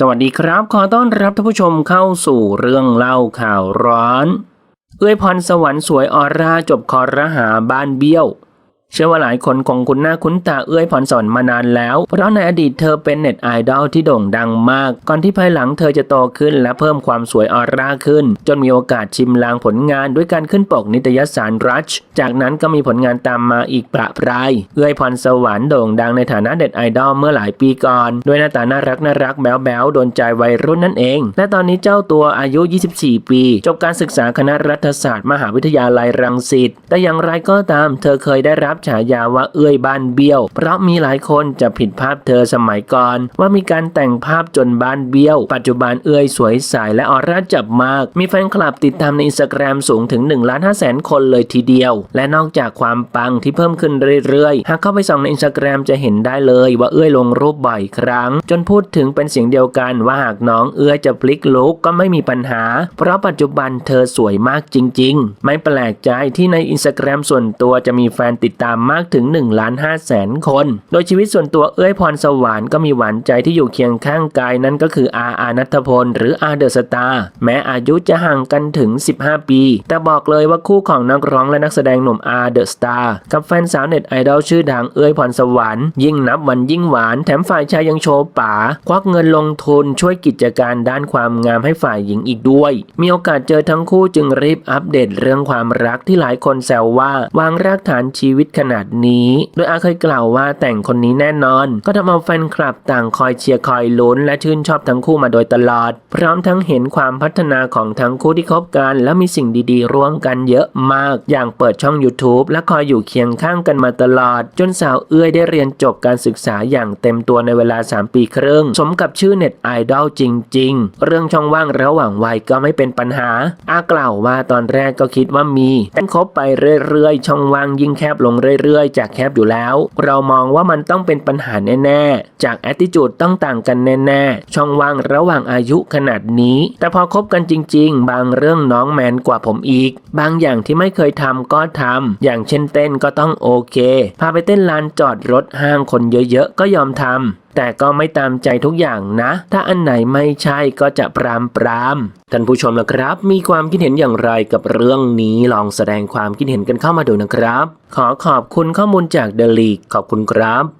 สวัสดีครับ ขอต้อนรับท่านผู้ชมเข้าสู่เรื่องเล่าข่าวร้อน เอื้อยพรสวรรค์สวยออร่าจบคอรหาบ้านเบี้ยว เชื่อว่าหลายคนคงคุ้นหน้าคุ้นตาเอื้อยพรสวรรค์มานานแล้ว เพราะในอดีตเธอเป็นเน็ตไอดอลที่โด่งดังมาก ก่อนที่ภายหลังเธอจะโตขึ้นและเพิ่มความสวยออร่าขึ้น จนมีโอกาสชิมลางผลงานด้วยการขึ้นปกนิตยสารรัช จากนั้นก็มีผลงานตามมาอีกประปราย เอื้อยพรสวรรค์โด่งดังในฐานะเด็ดไอดอลเมื่อหลายปีก่อน ด้วยหน้าตาน่ารักน่ารักแบ๊วแบ๊วโดนใจวัยรุ่นนั่นเอง และตอนนี้เจ้าตัวอายุ 24 ปี จบการศึกษาคณะรัฐศาสตร์ มหาวิทยาลัยรังสิตแต่อย่างไรก็ตามเธอเคยได้รับฉายาว่าเอื้อยบ้านเบี้ยว เพราะมีหลายคนจะผิดภาพเธอสมัยก่อน ว่ามีการแต่งภาพจนบ้านเบี้ยว ปัจจุบันเอื้อยสวยใสและออร่าจับมาก มีแฟนคลับติดตามในอินสตาแกรมสูงถึง1ล้าน5แสนคนเลยทีเดียว และนอกจากความปังที่เพิ่มขึ้นเรื่อยๆ หากเข้าไปส่องในอินสตาแกรมจะเห็นได้เลยว่าเอื้อยลงรูปบ่อยครั้ง จนพูดถึงเป็นเสียงเดียวกันว่าหากน้องเอื้อยจะพลิกลุกก็ไม่มีปัญหา เพราะปัจจุบันเธอสวยมากจริง ๆ ไม่แปลกใจที่ในอินสตาแกรมส่วนตัวจะมีแฟนติดตามมากถึง1ล้าน5แสนคน โดยชีวิตส่วนตัวเอื้อยพรสวรรค์ก็มีหวานใจที่อยู่เคียงข้างกายนั่นก็คืออาอานัทพล หรืออาเดอะสตาร์แม้อายุจะห่างกันถึง 15 ปี แต่บอกเลยว่าคู่ของนักร้องและนักแสดงหนุ่มอาเดอะสตาร์กับแฟนสาวเน็ตไอดอลชื่อดังเอื้อยพรสวรรค์ยิ่งนับวันยิ่งหวานแถมฝ่ายชายยังโชว์ป๋าควักเงินลงทุนช่วยกิจการด้านความงามให้ฝ่ายหญิงอีกด้วย มีโอกาสเจอทั้งคู่จึงรีบอัปเดตเรื่องความรักที่หลายคนแซวว่าวางรากฐานชีวิตขนาดนี้ โดยอาเคยกล่าวว่าแต่งคนนี้แน่นอน ก็ทำเอาแฟนคลับต่างคอยเชียร์คอยลุ้นและชื่นชอบทั้งคู่มาโดยตลอด พร้อมทั้งเห็นความพัฒนาของทั้งคู่ที่คบกัน และมีสิ่งดีๆ ร่วมกันเยอะมาก อย่างเปิดช่อง YouTube และคอยอยู่เคียงข้างกันมาตลอด จนสาวเอื้อยได้เรียนจบการศึกษาอย่างเต็มตัวในเวลา 3 ปีครึ่ง สมกับชื่อเน็ตไอดอลจริง ๆ เรื่องช่องว่างระหว่างวัยก็ไม่เป็นปัญหา อากล่าวว่าตอนแรกก็คิดว่ามีแต่คบไปเรื่อยๆ ช่องว่างยิ่งแคบลงเรื่อยๆ จากแคบอยู่แล้ว เรามองว่ามันต้องเป็นปัญหาแน่ๆ จากแอตติจูดต้องต่างกันแน่ๆ ช่องว่างระหว่างอายุขนาดนี้ แต่พอคบกันจริง ๆ บางเรื่องน้องแมนกว่าผมอีก บางอย่างที่ไม่เคยทำก็ทำอย่างเช่นเต้นก็ต้องโอเค พาไปเต้นลานจอดรถห้างคนเยอะๆ ก็ยอมทำ แต่ก็ไม่ตามใจทุกอย่างนะ ถ้าอันไหนไม่ใช่ก็จะปรามปรามท่านผู้ชมนะครับ มีความคิดเห็นอย่างไรกับเรื่องนี้ลองแสดงความคิดเห็นกันเข้ามาดูนะครับ ขอขอบคุณข้อมูลจากเดลีกขอบคุณครับ